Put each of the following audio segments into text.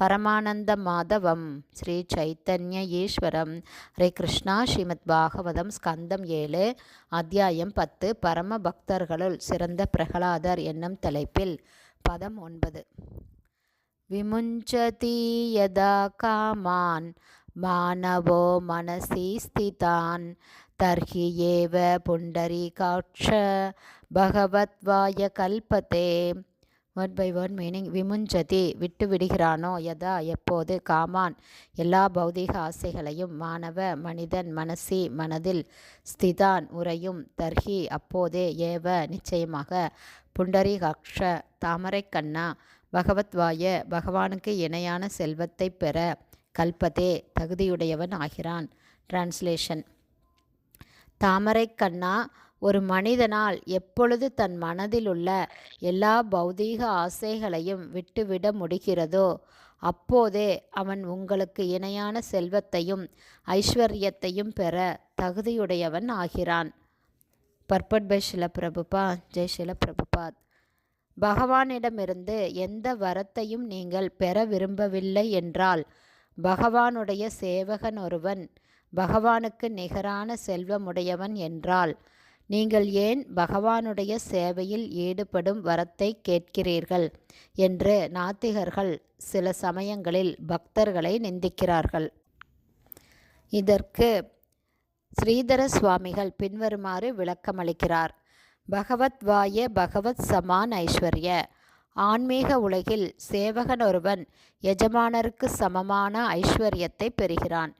பரமானந்த மாதவம் ஸ்ரீ சைத்தன்ய ஈஸ்வரம் ஹரே கிருஷ்ணா. ஸ்ரீமத் பாகவதம் ஸ்கந்தம் ஏழு அத்தியாயம் பத்து பரம பக்தர்களுள் சிறந்த பிரகலாதர் என்னும் தலைப்பில் பதம் ஒன்பது. விமுஞ்சதி யதா காமான் மாணவோ மனசி ஸ்திதான். தர்ஹி ஏவ புண்டரி காட்ச பகவத்வாய கல்பதே. வேர்ட் பை வேர்ட் மீனிங் விமுஞ்சதி விட்டு விடுகிறானோ யதா எப்போது? காமான். எல்லா பௌதீக ஆசைகளையும் மாணவ மனிதன் மனசி மனதில் ஸ்திதான் உரையும் தர்ஹி அப்போதே ஏவ நிச்சயமாக புண்டரீகாட்ச தாமரை கண்ணா பகவத்வாய பகவானுக்கு இணையான செல்வத்தை பெற கல்பதே தகுதியுடையவன் ஆகிறான். டிரான்ஸ்லேஷன் தாமரை கண்ணா ஒரு மனிதனால் எப்பொழுது தன் மனதில் உள்ள எல்லா பௌதீக ஆசைகளையும் விட்டுவிட முடிகிறதோ அப்போதே அவன் உங்களுக்கு இணையான செல்வத்தையும் ஐஸ்வர்யத்தையும் பெற தகுதியுடையவன் ஆகிறான். பர்பட் பை ஷில பிரபுபா ஜெய் ஷில பிரபுபாத் பகவானிடமிருந்து எந்த வரத்தையும் நீங்கள் பெற விரும்பவில்லை என்றால் பகவானுடைய சேவகன் ஒருவன் பகவானுக்கு நிகரான செல்வமுடையவன் என்றால் நீங்கள் ஏன் பகவானுடைய சேவையில் ஈடுபடும் வரத்தை கேட்கிறீர்கள்? என்று நாத்திகர்கள் சில சமயங்களில் பக்தர்களை நிந்திக்கிறார்கள். இதற்கு ஸ்ரீதர சுவாமிகள் பின்வருமாறு விளக்கமளிக்கிறார். பகவத் வாய பகவத் சமான் ஐஸ்வர்ய. ஆன்மீக உலகில் சேவகன் ஒருவன் எஜமானருக்கு சமமான ஐஸ்வர்யத்தை பெறுகிறான்.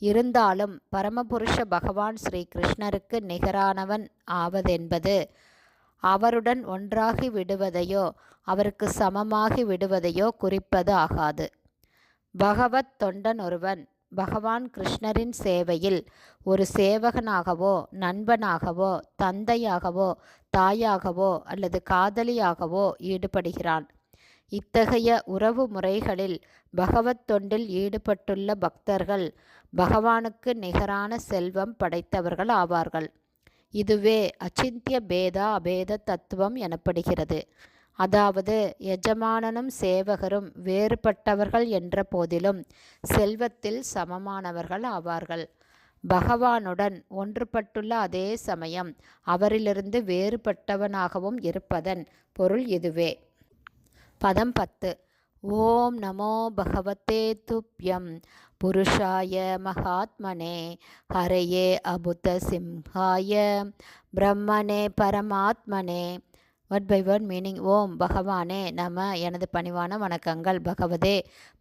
இருந்தாலும் பரமபுருஷ பகவான் ஸ்ரீ கிருஷ்ணருக்கு நிகரானவன் ஆவதென்பது அவருடன் ஒன்றாகி விடுவதையோ அவருக்கு சமமாகி விடுவதையோ குறிப்பது ஆகாது. பகவத் தொண்டன் ஒருவன் பகவான் கிருஷ்ணரின் சேவையில் ஒரு சேவகனாகவோ நண்பனாகவோ தந்தையாகவோ தாயாகவோ அல்லது காதலியாகவோ ஈடுபடுகிறான். இத்தகைய உறவு முறைகளில் பகவத் தொண்டில் ஈடுபட்டுள்ள பக்தர்கள் பகவானுக்கு நிகரான செல்வம் படைத்தவர்கள் ஆவார்கள். இதுவே அச்சிந்திய பேதா அபேத தத்துவம் எனப்படுகிறது. அதாவது எஜமானனும் சேவகரும் வேறுபட்டவர்கள் என்ற போதிலும் செல்வத்தில் சமமானவர்கள் ஆவார்கள். பகவானுடன் ஒன்றுபட்டுள்ள அதே சமயம் அவரிலிருந்து வேறுபட்டவனாகவும் இருப்பதன் பொருள் இதுவே. பதம் பத்து. ஓம் நமோ பகவத்தே துப்யம். புருஷாய மகாத்மனே ஹரையே அபுத சிம்ஹாய. பிரம்மனே பரமாத்மனே வேர்ட் பை வேர்ட் மீனிங் ஓம் பகவானே நம எனது பணிவான வணக்கங்கள். பகவதே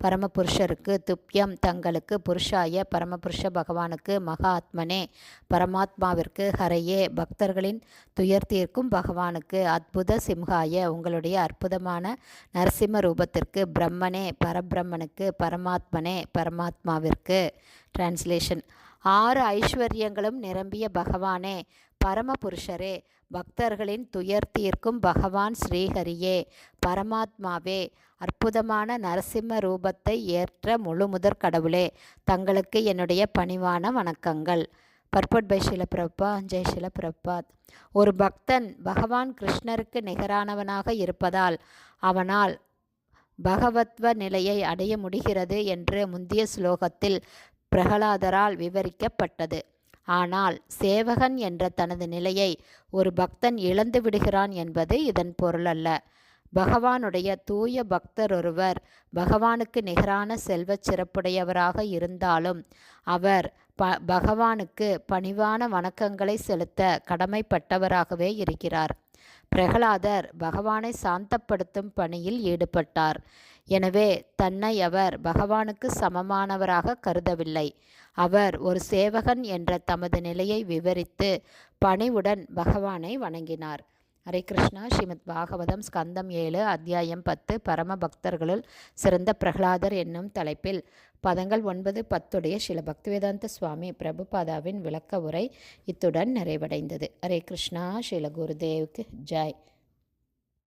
பரமபுருஷருக்கு துப்பியம் தங்களுக்கு புருஷாய பரமபுருஷ பகவானுக்கு மகாத்மனே பரமாத்மாவிற்கு ஹரையே பக்தர்களின் துயர் தீர்க்கும் பகவானுக்கு அற்புத சிம்ஹாய உங்களுடைய அற்புதமான நரசிம்ம ரூபத்திற்கு பிரம்மனே பரபிரம்மனுக்கு பரமாத்மனே பரமாத்மாவிற்கு. டிரான்ஸ்லேஷன் ஆறு ஐஸ்வர்யங்களும் நிரம்பிய பகவானே பரமபுருஷரே பக்தர்களின் துயர் தீர்க்கும் பகவான் ஸ்ரீஹரியே பரமாத்மாவே அற்புதமான நரசிம்ம ரூபத்தை ஏற்ற முழு முதற் கடவுளே தங்களுக்கு என்னுடைய பணிவான வணக்கங்கள். பர்பட் பை ஷிலபிரபா ஜெய் ஷிலபிரபாத் ஒரு பக்தன் பகவான் கிருஷ்ணருக்கு நிகரானவனாக இருப்பதால் அவனால் பகவத்வ நிலையை அடைய முடிகிறது என்று முந்திய ஸ்லோகத்தில் பிரகலாதரால் விவரிக்கப்பட்டது. ஆனால் சேவகன் என்ற தனது நிலையை ஒரு பக்தன் இழந்து விடுகிறான் என்பது இதன் பொருளல்ல பகவானுடைய தூய பக்தர் ஒருவர் பகவானுக்கு நிகரான செல்வச் சிறப்புடையவராக இருந்தாலும் அவர் ப பகவானுக்கு பணிவான வணக்கங்களை செலுத்த கடமைப்பட்டவராகவே இருக்கிறார். பிரகலாதர் பகவானை சாந்தப்படுத்தும் பணியில் ஈடுபட்டார். எனவே தன்னை அவர் பகவானுக்கு சமமானவராக கருதவில்லை. அவர் ஒரு சேவகன் என்ற தமது நிலையை விவரித்து பணிவுடன் பகவானை வணங்கினார். ஹரே கிருஷ்ணா. ஸ்ரீமத் பாகவதம் ஸ்கந்தம் ஏழு அத்தியாயம் பத்து பரம பக்தர்களுள் சிறந்த பிரகலாதர் என்னும் தலைப்பில் பதங்கள் ஒன்பது பத்துடைய ஸ்ரீல பக்திவேதாந்த சுவாமி பிரபுபாதாவின் விளக்க உரை இத்துடன் நிறைவடைந்தது. ஹரே கிருஷ்ணா. ஸ்ரீல குருதேவுக்கு ஜாய்.